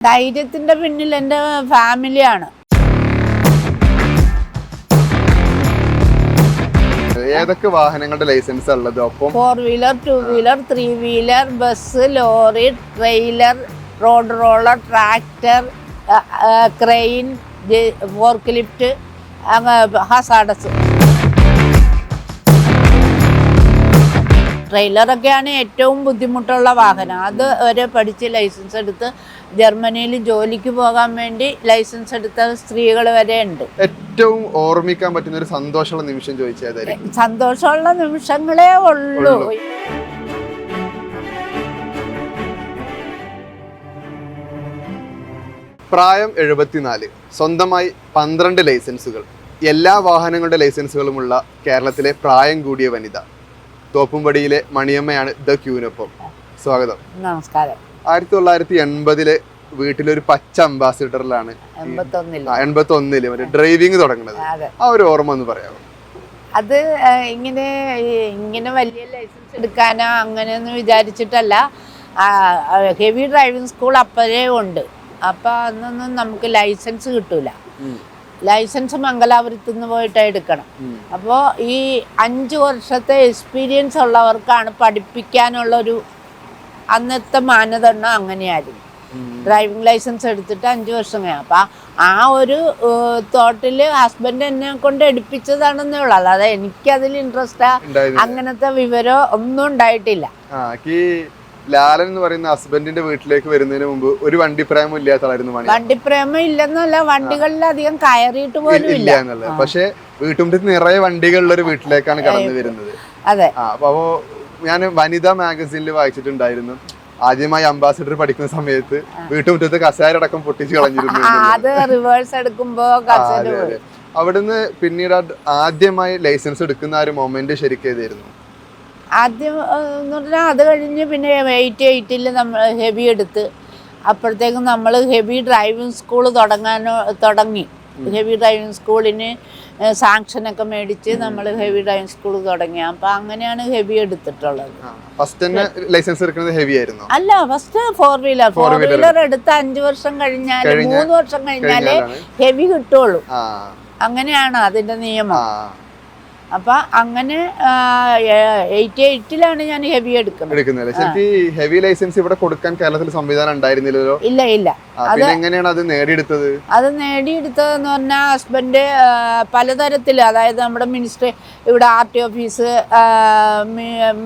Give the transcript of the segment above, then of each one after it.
ധൈര്യത്തിന്റെ പിന്നിൽ എന്റെ ഫാമിലിയാണ് ഏതൊക്കെ വാഹനങ്ങളുടെ ലൈസൻസ് ഉള്ളത്? ഒപ്പം four wheeler two wheeler three wheeler bus lorry trailer road roller tractor crane fork lift hazardous ട്രെയിലറൊക്കെയാണ് ഏറ്റവും ബുദ്ധിമുട്ടുള്ള വാഹനം. അത് വരെ പഠിച്ച് ലൈസൻസ് എടുത്ത് ജർമ്മനിയിൽ ജോലിക്ക് പോകാൻ വേണ്ടി ലൈസൻസ് എടുത്ത സ്ത്രീകൾ വരെ ഉണ്ട്. ഏറ്റവും ഓർമ്മിക്കാൻ പറ്റുന്ന ഒരു സന്തോഷമുള്ള നിമിഷം ചോദിച്ചതായിരിക്കും സന്തോഷമുള്ള നിമിഷങ്ങളേ ഉള്ളൂ. ഉള്ളൂ. പ്രായം എഴുപത്തിനാല്. സ്വന്തമായി പന്ത്രണ്ട് ലൈസൻസുകൾ. എല്ലാ വാഹനങ്ങളുടെ ലൈസൻസുകളുമുള്ള കേരളത്തിലെ പ്രായം കൂടിയ വനിത. തോപ്പുംപടിയിലെ മണിയമ്മയാണ് ദ ക്യൂനൊപ്പം. സ്വാഗതം. നമസ്കാരം. ആയിരത്തി തൊള്ളായിരത്തി എൺപതിലെ വീട്ടിലൊരു പച്ച അംബാസിഡറിലാണ് എൺപത്തി ഒന്നിൽ മറ്റേ ഡ്രൈവിംഗ് തുടങ്ങുന്നത്. ആ ഒരു ഓർമ്മ ഒന്ന് പറയാമോ? അത് ഇങ്ങനെ ഇങ്ങനെ വലിയ ലൈസൻസ് എടുക്കാനോ അങ്ങനെയൊന്നും വിചാരിച്ചിട്ടല്ല. ഹെവി ഡ്രൈവിംഗ് സ്കൂൾ അപ്പോഴേ ഉണ്ട്. അപ്പോൾ അന്നൊന്നും നമുക്ക് ലൈസൻസ് കിട്ടൂല. ലൈസൻസ് മംഗലാപുരത്ത് നിന്ന് പോയിട്ട് എടുക്കണം. അപ്പോ അപ്പോൾ ഈ അഞ്ച് വർഷത്തെ എക്സ്പീരിയൻസ് ഉള്ളവർക്കാണ് പഠിപ്പിക്കാനുള്ളൊരു അന്നത്തെ മാനദണ്ഡം അങ്ങനെയായിരുന്നു. ഡ്രൈവിംഗ് ലൈസൻസ് എടുത്തിട്ട് അഞ്ച് വർഷം കഴിഞ്ഞു. അപ്പം ആ ഒരു തോട്ടിൽ ഹസ്ബൻഡ് എന്നെ കൊണ്ട് എടുപ്പിച്ചതാണെന്നേ ഉള്ളൂ. അല്ലാതെ എനിക്കതിൽ ഇൻട്രസ്റ്റാ അങ്ങനത്തെ വിവരം ഒന്നും ഉണ്ടായിട്ടില്ല. ലാലൻ എന്ന് പറയുന്ന ഹസ്ബൻഡിന്റെ വീട്ടിലേക്ക് വരുന്നതിന് മുമ്പ് ഒരു വണ്ടി പ്രേമം ഇല്ലാത്ത ആളായിരുന്നു മണി വണ്ടിപ്രേമം ഇല്ലെന്നല്ല വണ്ടികളിൽ അധികം കയറിയിട്ട് പോലും ഇല്ല. എന്നുള്ളത് പക്ഷെ വീട്ടുമുറ്റത്ത് നിറയെ വണ്ടികളുള്ള ഒരു വീട്ടിലേക്കാണ് കടന്നു വരുന്നത്. അതെ. അപ്പൊ ഞാൻ വനിതാ മാഗസീനിൽ വായിച്ചിട്ടുണ്ടായിരുന്നു. ആദ്യമായി അംബാസിഡർ പഠിക്കുന്ന സമയത്ത് വീട്ടുമുറ്റത്ത് കസേരടക്കം പൊട്ടിച്ചു കളഞ്ഞിരുന്നു അത് റിവേഴ്സ് എടുക്കുമ്പോ കസേര. അവിടുന്ന് പിന്നീട് ആദ്യമായി ലൈസൻസ് എടുക്കുന്ന ആ ഒരു മൊമെന്റ് ശരിക്കും ഏതായിരുന്നു ആദ്യം എന്ന് പറഞ്ഞാൽ അത് കഴിഞ്ഞ് പിന്നെ എയ്റ്റ് എയ്റ്റിൽ നമ്മൾ ഹെവി എടുത്ത് അപ്പോഴത്തേക്കും നമ്മൾ ഹെവി ഡ്രൈവിംഗ് സ്കൂൾ തുടങ്ങാനോ തുടങ്ങി. ഹെവി ഡ്രൈവിംഗ് സ്കൂളിന് സാങ്ഷനൊക്കെ മേടിച്ച് നമ്മൾ ഹെവി ഡ്രൈവിംഗ് സ്കൂൾ തുടങ്ങി. അപ്പം അങ്ങനെയാണ് ഹെവി എടുത്തിട്ടുള്ളത്. ഫസ്റ്റ് തന്നെ ലൈസൻസ് എടുക്കുന്നത് ഹെവി ആയിരുന്നു. അല്ല first four wheeler four wheeler എടുത്ത് അഞ്ച് വർഷം കഴിഞ്ഞാൽ മൂന്ന് വർഷം കഴിഞ്ഞാലേ ഹെവി കിട്ടുള്ളൂ. അങ്ങനെയാണ് അതിന്റെ നിയമം. അപ്പം അങ്ങനെ എയ്റ്റി എയ്റ്റിലാണ് ഞാൻ ഹെവി എടുക്കുന്നത്. ശരിക്കും ഈ ഹെവി ലൈസൻസ് ഇവിടെ കൊടുക്കാൻ കേരളത്തിൽ സംവിധാനം ഉണ്ടായിരുന്നില്ലല്ലോ? ഇല്ല ഇല്ല. അത് എങ്ങനെയാണ് അത് നേടിയെടുത്തത്? അത് നേടിയെടുത്തതെന്ന് പറഞ്ഞാൽ ഹസ്ബൻഡ് പലതരത്തിൽ അതായത് നമ്മുടെ മിനിസ്റ്റർ ഇവിടെ ആർ ടി ഓഫീസ്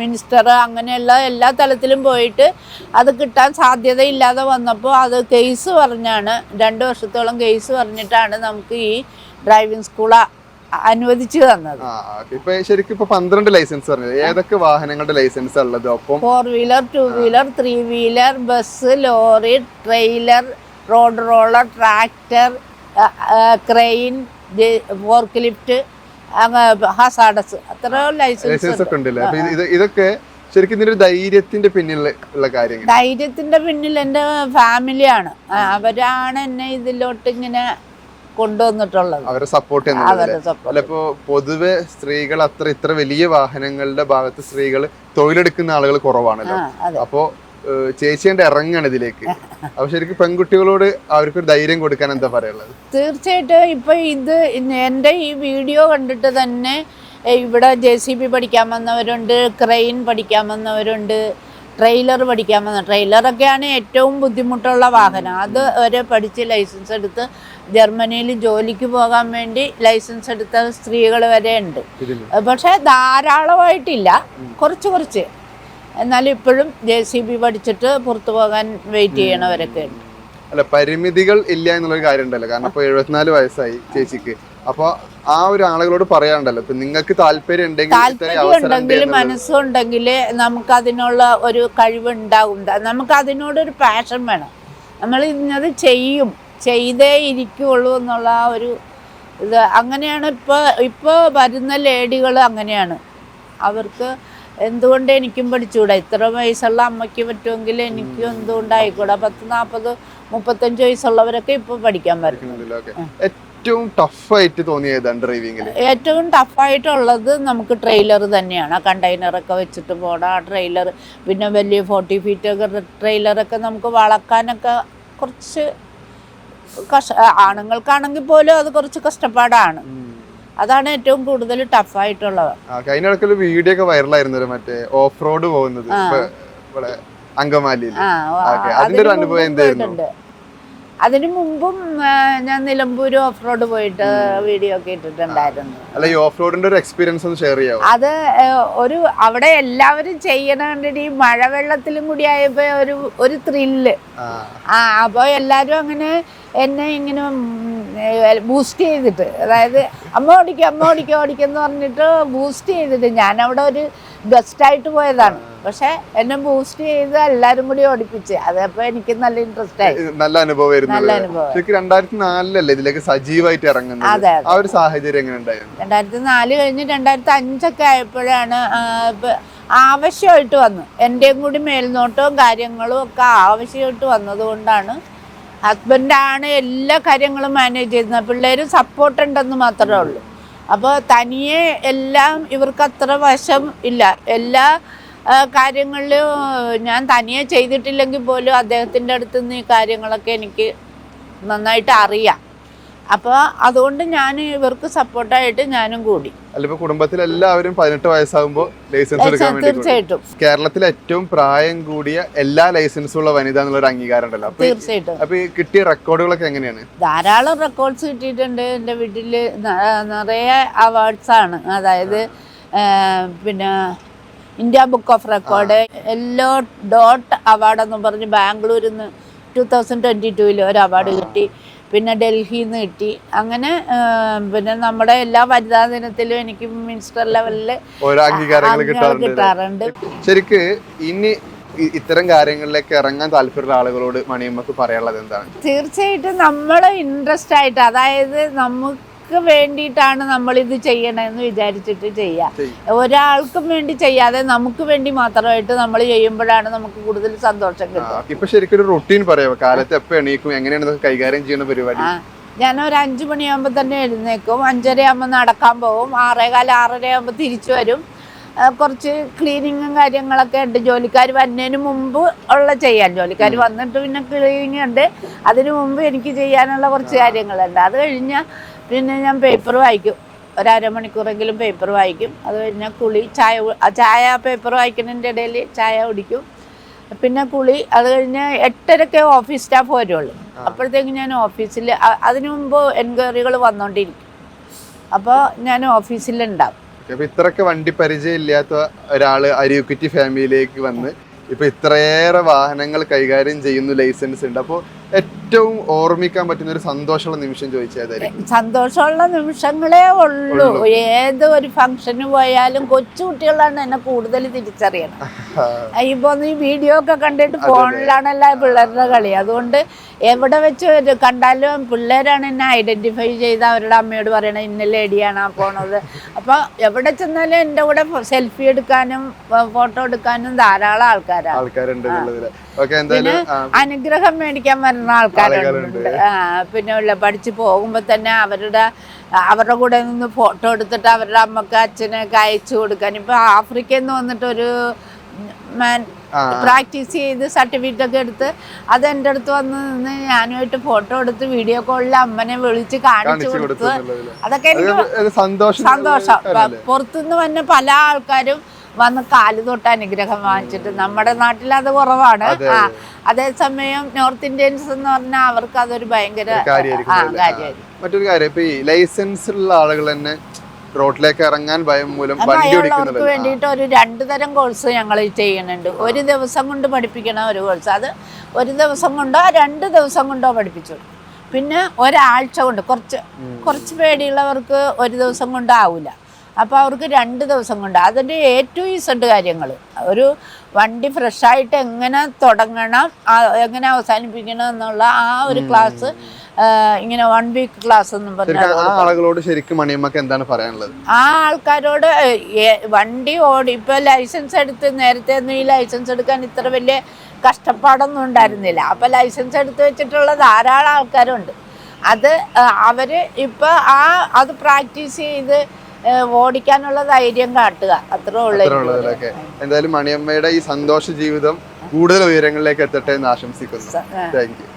മിനിസ്റ്റർ അങ്ങനെയുള്ള എല്ലാ തലത്തിലും പോയിട്ട് അത് കിട്ടാൻ സാധ്യതയില്ലാതെ വന്നപ്പോൾ അത് കേസ് പറഞ്ഞാണ് രണ്ട് വർഷത്തോളം കേസ് പറഞ്ഞിട്ടാണ് നമുക്ക് ഈ ഡ്രൈവിംഗ് സ്കൂൾ അനുവദിച്ചു തന്നത്. ഇപ്പൊ ശരിക്കും ഇപ്പൊ പന്ത്രണ്ട് ലൈസൻസ് പറഞ്ഞത്. ഏതൊക്കെ വാഹനങ്ങളുടെ ലൈസൻസ് ഉള്ളത്? ഒപ്പം four wheeler two wheeler three wheeler bus lorry trailer road roller tractor crane fork lift hazardous അത്ര ലൈസൻസ് ലൈസൻസ് ഒക്കെ ഉണ്ടല്ലേ? ഇതൊക്കെ ശരിക്കും ഇതിന്റെ ധൈര്യത്തിന്റെ പിന്നിൽ ഉള്ള കാര്യങ്ങൾ. ധൈര്യത്തിന്റെ പിന്നിൽ എന്റെ ഫാമിലിയാണ് അവരാണ് എന്നെ ഇതിലോട്ട് ഇങ്ങനെ കൊണ്ടുവന്നിട്ടുള്ളത്. അവരെ സപ്പോർട്ട് അല്ല? ഇപ്പോ പൊതുവെ സ്ത്രീകൾ അത്ര ഇത്ര വലിയ വാഹനങ്ങളുടെ ഭാഗത്ത് സ്ത്രീകൾ തൊഴിലെടുക്കുന്ന ആളുകൾ കുറവാണല്ലോ. അപ്പോ ചേച്ചിയുടെ ഇറങ്ങാണ് ഇതിലേക്ക്. അപ്പൊ ശരിക്കും പെൺകുട്ടികളോട് അവർക്ക് ധൈര്യം കൊടുക്കാൻ എന്താ പറയുള്ളത് തീർച്ചയായിട്ടും ഇപ്പൊ ഇത് എന്റെ ഈ വീഡിയോ കണ്ടിട്ട് തന്നെ ഇവിടെ ജെ സി ബി പഠിക്കാൻ വന്നവരുണ്ട് ക്രെയിൻ പഠിക്കാൻ വന്നവരുണ്ട് ട്രെയിലർ പഠിക്കാൻ വന്ന ട്രെയിലറൊക്കെയാണ് ഏറ്റവും ബുദ്ധിമുട്ടുള്ള വാഹനം. അത് വരെ പഠിച്ച് ലൈസൻസ് എടുത്ത് ജർമ്മനിയിൽ ജോലിക്ക് പോകാൻ വേണ്ടി ലൈസൻസ് എടുത്ത സ്ത്രീകൾ വരെ ഉണ്ട്. പക്ഷെ ധാരാളമായിട്ടില്ല. കുറച്ച് കുറച്ച്. എന്നാലും ഇപ്പോഴും ജെ സി ബി പഠിച്ചിട്ട് പുറത്തു പോകാൻ വെയിറ്റ് ചെയ്യണവരൊക്കെ ഉണ്ട്. അല്ല പരിമിതികൾ ഇല്ല എന്നുള്ളൊരു കാര്യം ഉണ്ടല്ലോ കാരണം ഇപ്പൊ എഴുപത്തിനാല് വയസ്സായി ചേച്ചിക്ക്. അപ്പൊ ആ ഒരു ആളുകളോട് പറയാണ്ടല്ലോ ഇപ്പൊ നിങ്ങൾക്ക് താല്പര്യം ഉണ്ടെങ്കിൽ മനസ്സുണ്ടെങ്കിൽ നമുക്ക് അതിനുള്ള ഒരു കഴിവുണ്ടാകും നമുക്ക് അതിനോടൊരു പാഷൻ വേണം. നമ്മൾ ഇന്നത് ചെയ്യും. ചെയ്തേ ഇരിക്കുള്ളൂ എന്നുള്ള ആ ഒരു ഇത്. അങ്ങനെയാണ് ഇപ്പോൾ ഇപ്പോൾ വരുന്ന ലേഡികൾ അങ്ങനെയാണ്. അവർക്ക് എന്തുകൊണ്ട് എനിക്കും പഠിച്ചുകൂടാ ഇത്ര വയസ്സുള്ള അമ്മയ്ക്ക് പറ്റുമെങ്കിൽ എനിക്കും എന്തുകൊണ്ടായിക്കൂടാ? പത്ത് നാൽപ്പത് മുപ്പത്തഞ്ച് വയസ്സുള്ളവരൊക്കെ ഇപ്പോൾ പഠിക്കാൻ പറ്റും ഉണ്ടല്ലോ, okay. ഏറ്റവും ടഫായിട്ട് തോന്നിയത് ഡ്രൈവിംഗിൽ ഏറ്റവും ടഫായിട്ടുള്ളത് നമുക്ക് ട്രെയിലർ തന്നെയാണ്. ആ കണ്ടെയ്നറൊക്കെ വെച്ചിട്ട് പോകണം ആ ട്രെയിലർ പിന്നെ വലിയ ഫോർട്ടി ഫീറ്റ് ഒക്കെ ട്രെയിലറൊക്കെ നമുക്ക് വളക്കാനൊക്കെ കുറച്ച് കഷ ആണുങ്ങൾക്കാണെങ്കിൽ പോലും അത് കുറച്ച് കഷ്ടപ്പാടാണ്. അതാണ് ഏറ്റവും കൂടുതൽ ടഫായിട്ടുള്ളത്. കഴിഞ്ഞ ഇടയ്ക്കൊരു വീഡിയോ ഒക്കെ വൈറലായിരുന്നു മറ്റേ ഓഫ് റോഡ് പോകുന്നത് അങ്കമാലിയിൽ. അതിന്റെ ഒരു അനുഭവം എന്തായിരുന്നു? അതിനു മുമ്പും ഞാൻ നിലമ്പൂർ ഓഫ് റോഡ് പോയിട്ട് വീഡിയോ ഒക്കെ ഇട്ടിട്ടുണ്ടായിരുന്നു. അല്ല ഈ ഓഫ് റോഡിന്റെ ഒരു എക്സ്പീരിയൻസ് ഒന്ന് ഷെയർ ചെയ്യാം അത് ഒരു അവിടെ എല്ലാവരും ചെയ്യണ കണ്ടിട്ട് ഈ മഴവെള്ളത്തിലും കൂടി ആയപ്പോ ഒരു ഒരു ത്രില്ല് ആ. അപ്പോ അപ്പോൾ എല്ലാവരും അങ്ങനെ എന്നെ ഇങ്ങനെ ബൂസ്റ്റ് ചെയ്തിട്ട്. അതായത് അമ്മ ഓടിക്കും അമ്മ ഓടിക്കും ഓടിക്കും എന്ന് പറഞ്ഞിട്ട് ബൂസ്റ്റ് ചെയ്തിട്ട് ഞാൻ അവിടെ ഒരു ഗസ്റ്റായിട്ട് പോയതാണ്. പക്ഷെ എന്നെ ബൂസ്റ്റ് ചെയ്ത് എല്ലാരും കൂടി ഓടിപ്പിച്ച്. അതപ്പോൾ എനിക്ക് നല്ല ഇൻട്രസ്റ്റ് ആയി. നല്ല അനുഭവം നല്ല അനുഭവം. രണ്ടായിരത്തി നാലിലല്ലേ ഇതിലേക്ക് സജീവമായിട്ട് ഇറങ്ങുന്നത്? അതെ, ആ ഒരു സാഹചര്യം എങ്ങനെ ഉണ്ടായിരുന്നു? രണ്ടായിരത്തി നാല് കഴിഞ്ഞ് രണ്ടായിരത്തി അഞ്ചൊക്കെ ആയപ്പോഴാണ് ആവശ്യമായിട്ട് വന്നു എന്റെയും കൂടി മേൽനോട്ടവും കാര്യങ്ങളും ഒക്കെ ആവശ്യമായിട്ട് വന്നതുകൊണ്ടാണ് ഹസ്ബൻഡാണ് എല്ലാ കാര്യങ്ങളും മാനേജ് ചെയ്യുന്നത്. പിള്ളേർ സപ്പോർട്ട് ഉണ്ടെന്ന് മാത്രമേ ഉള്ളൂ. അപ്പോൾ തനിയെ എല്ലാം ഇവർക്ക് അത്ര വശം ഇല്ല. എല്ലാ കാര്യങ്ങളിലും ഞാൻ തനിയെ ചെയ്തിട്ടില്ലെങ്കിൽ പോലും അദ്ദേഹത്തിന്റെ അടുത്ത് നിന്ന് ഈ കാര്യങ്ങളൊക്കെ എനിക്ക് നന്നായിട്ട് അറിയാം. അപ്പോൾ അതുകൊണ്ട് ഞാൻ ഇവർക്ക് സപ്പോർട്ടായിട്ട് ഞാനും കൂടി. അല്ല കുടുംബത്തിൽ എല്ലാവരും പതിനെട്ട് വയസ്സാകുമ്പോൾ ലൈസൻസ് എടുക്കാൻ വേണ്ടി. തീർച്ചയായിട്ടും. കേരളത്തിൽ ഏറ്റവും പ്രായം കൂടിയ എല്ലാ ലൈസൻസും ഉള്ള വനിത എന്നുള്ള ഒരു അംഗീകാരം ഉണ്ടല്ലോ. അപ്പൊ ഈ- തീർച്ചയായിട്ടും. അപ്പൊ ഈ കിട്ടിയ റെക്കോർഡുകളൊക്കെ എങ്ങനെയാണ്? ധാരാളം റെക്കോർഡ്സ് കിട്ടിയിട്ടുണ്ട്. എന്റെ വീട്ടിൽ നിറയെ അവാർഡ്സ് ആണ്. അതായത് ആ, പിന്നെ ഇന്ത്യ ബുക്ക് ഓഫ് റെക്കോർഡ് എല്ലോ ഡോട്ട് അവാർഡ് എന്ന് പറഞ്ഞ് ബാംഗ്ലൂരിൽ നിന്ന് ടു തൗസൻഡ് ട്വന്റി ടൂവിൽ ഒരു അവാർഡ് കിട്ടി. പിന്നെ ഡൽഹിയിൽ നിന്ന് കിട്ടി. അങ്ങനെ പിന്നെ നമ്മുടെ എല്ലാ വനിതാ ദിനത്തിലും എനിക്ക് മിനിസ്റ്റർ ലെവലിൽ കിട്ടാറുണ്ട് ശരിക്ക് ഇനി ഇത്തരം കാര്യങ്ങളിലേക്ക് ഇറങ്ങാൻ താല്പര്യമുള്ള ആളുകളോട് മണിയമ്മക്ക് പറയാനുള്ളത് എന്താണ്? തീർച്ചയായിട്ടും നമ്മൾ ഇൻട്രസ്റ്റ് ആയിട്ട് അതായത് നമുക്ക് വേണ്ടിയിട്ടാണ് നമ്മൾ ഇത് ചെയ്യണമെന്ന് വിചാരിച്ചിട്ട് ചെയ്യാം. ഒരാൾക്കും വേണ്ടി ചെയ്യാതെ നമുക്ക് വേണ്ടി മാത്രമായിട്ട് നമ്മൾ ചെയ്യുമ്പോഴാണ് നമുക്ക് കൂടുതൽ സന്തോഷം കിട്ടും ഇപ്പൊ ശരിക്കും ഒരു റൊട്ടീൻ പറയാമോ കാലത്ത് എപ്പോ എണീക്കും എങ്ങനെയാണ് കൈകാര്യം ചെയ്യുന്ന പരിപാടി? ഞാൻ ഒരു അഞ്ചു മണിയാകുമ്പോൾ തന്നെ എഴുന്നേക്കും. അഞ്ചര ആകുമ്പോൾ നടക്കാൻ പോകും ആറേകാല ആറര ആകുമ്പോൾ തിരിച്ചു വരും. കുറച്ച് ക്ലീനിങ്ങും കാര്യങ്ങളൊക്കെ ഉണ്ട്. ജോലിക്കാർ വരുന്നതിന് മുമ്പ് ഉള്ള ചെയ്യാൻ. ജോലിക്കാർ വന്നിട്ട് പിന്നെ ക്ലീനിങ് ഉണ്ട്. അതിന് മുമ്പ് എനിക്ക് ചെയ്യാനുള്ള കുറച്ച് കാര്യങ്ങളുണ്ട്. അത് കഴിഞ്ഞാൽ പിന്നെ ഞാൻ പേപ്പർ വായിക്കും. ഒരു അരമണിക്കൂറെങ്കിലും പേപ്പർ വായിക്കും. അത് കഴിഞ്ഞ കുളി ചായ ചായ പേപ്പർ വായിക്കുന്നതിന്റെ ഇടയിൽ ചായ കുടിക്കും. പിന്നെ കുളി അത് കഴിഞ്ഞ് എട്ടരക്കെ ഓഫീസ് സ്റ്റാഫ് വരുള്ളൂ. അപ്പോഴത്തേക്ക് ഞാൻ ഓഫീസിൽ അതിനു മുമ്പ് എൻക്വയറികൾ വന്നുകൊണ്ടിരിക്കും അപ്പോൾ ഞാൻ ഓഫീസിലുണ്ടാവും അപ്പൊ ഇത്രയൊക്കെ വണ്ടി പരിചയം ഇല്ലാത്ത ഒരാൾ അരിയുക്കുറ്റി ഫാമിലിയിലേക്ക് വന്ന് ഇപ്പൊ ഇത്രയേറെ വാഹനങ്ങൾ കൈകാര്യം ചെയ്യുന്നു ലൈസൻസ് ഉണ്ട്. അപ്പോൾ ഏറ്റവും ഓർമ്മിക്കാൻ പറ്റുന്ന ഒരു സന്തോഷമുള്ള നിമിഷം ചോദിച്ചതായിരിക്കും സന്തോഷമുള്ള നിമിഷങ്ങളേ ഉള്ളൂ. ഏത് ഒരു ഫംഗ്ഷന് പോയാലും കൊച്ചു കുട്ടികളാണ് എന്നെ കൂടുതൽ തിരിച്ചറിയണം. ഇപ്പൊ ഈ വീഡിയോ ഒക്കെ കണ്ടിട്ട് ഫോണിലാണല്ലോ പിള്ളേരുടെ കളി. അതുകൊണ്ട് എവിടെ വെച്ച് കണ്ടാലും പിള്ളേരാണ് എന്നെ ഐഡന്റിഫൈ ചെയ്ത് അവരുടെ അമ്മയോട് പറയണത് ഇന്ന ലേഡിയാണ് ആ പോണത്. അപ്പൊ എവിടെ ചെന്നാലും എന്റെ കൂടെ സെൽഫി എടുക്കാനും ഫോട്ടോ എടുക്കാനും ധാരാളം ആൾക്കാരാണ്. ആൾക്കാരുണ്ട് എന്തായാലും അനുഗ്രഹം മേടിക്കാൻ വരുന്ന ആൾക്കാരുണ്ട്. പിന്നെ ഉള്ള പഠിച്ച് പോകുമ്പോൾ തന്നെ അവരുടെ അവരുടെ കൂടെ നിന്ന് ഫോട്ടോ എടുത്തിട്ട് അവരുടെ അമ്മയ്ക്ക് അച്ഛനൊക്കെ അയച്ചു കൊടുക്കാൻ. ഇപ്പൊ ആഫ്രിക്കയിൽ നിന്ന് വന്നിട്ട് ഒരു മാൻ പ്രാക്ടീസ് ചെയ്ത് സർട്ടിഫിക്കറ്റ് ഒക്കെ എടുത്ത് അത് എന്റെ അടുത്ത് വന്ന് നിന്ന് ഞാനുമായിട്ട് ഫോട്ടോ എടുത്ത് വീഡിയോ കോളിൽ അമ്മനെ വിളിച്ച് കാണിച്ചു കൊടുത്ത് അതൊക്കെ എനിക്ക് സന്തോഷം സന്തോഷം? പുറത്തുനിന്ന് വന്ന പല ആൾക്കാരും വന്ന് കാൽ തൊട്ട് അനുഗ്രഹം വാങ്ങിച്ചിട്ട് നമ്മുടെ നാട്ടിൽ അത് കുറവാണ്. ആ അതേസമയം നോർത്ത് ഇന്ത്യൻസ് എന്ന് പറഞ്ഞാൽ അവർക്ക് അതൊരു ഭയങ്കര മറ്റൊരു കാര്യം ഇപ്പൊ ഈ ലൈസൻസ് ഉള്ള ആളുകൾ തന്നെ റോഡിലേക്ക് ഇറങ്ങാൻ ഭയം മൂലം വണ്ടി വേണ്ടിയിട്ട് ഒരു രണ്ടു തരം കോഴ്സ് ഞങ്ങൾ ചെയ്യുന്നുണ്ട്. ഒരു ദിവസം കൊണ്ട് പഠിപ്പിക്കണ ഒരു കോഴ്സ്. അത് ഒരു ദിവസം കൊണ്ടോ രണ്ട് ദിവസം കൊണ്ടോ പഠിപ്പിച്ചു. പിന്നെ ഒരാഴ്ച കൊണ്ട് കുറച്ച് കുറച്ച് പേടിയുള്ളവർക്ക് ഒരു ദിവസം കൊണ്ടാവില്ല അപ്പോൾ അവർക്ക് രണ്ട് ദിവസം കൊണ്ട് അതിന്റെ എ ടു ഇസഡ് കാര്യങ്ങൾ ഒരു വണ്ടി ഫ്രഷായിട്ട് എങ്ങനെ തുടങ്ങണം എങ്ങനെ അവസാനിപ്പിക്കണം എന്നുള്ള ആ ഒരു ക്ലാസ് ഇങ്ങനെ വൺ വീക്ക് ക്ലാസ് എന്ന് പറഞ്ഞാൽ ആ ആളുകളോട് ശരിക്കും മണിയമ്മക്ക് എന്താണ് പറയാനുള്ളത്? ആ ആൾക്കാരോട് വണ്ടി ഓടി ഇപ്പൊ ലൈസൻസ് എടുത്ത് നേരത്തെ ഒന്നും ഈ ലൈസൻസ് എടുക്കാൻ ഇത്ര വലിയ കഷ്ടപ്പാടൊന്നും ഉണ്ടായിരുന്നില്ല. അപ്പൊ ലൈസൻസ് എടുത്ത് വെച്ചിട്ടുള്ള ധാരാളം ആൾക്കാരുണ്ട്. അത് അവർ ഇപ്പൊ ആ അത് പ്രാക്ടീസ് ചെയ്ത് ഓടിക്കാനുള്ള ധൈര്യം കാട്ടുക. അത്രേ ഉള്ളൂ എന്തായാലും മണിയമ്മയുടെ ഈ സന്തോഷ ജീവിതം കൂടുതൽ ഉയരങ്ങളിലേക്ക് എത്തട്ടെ എന്ന് ആശംസിക്കുന്നു. Thank you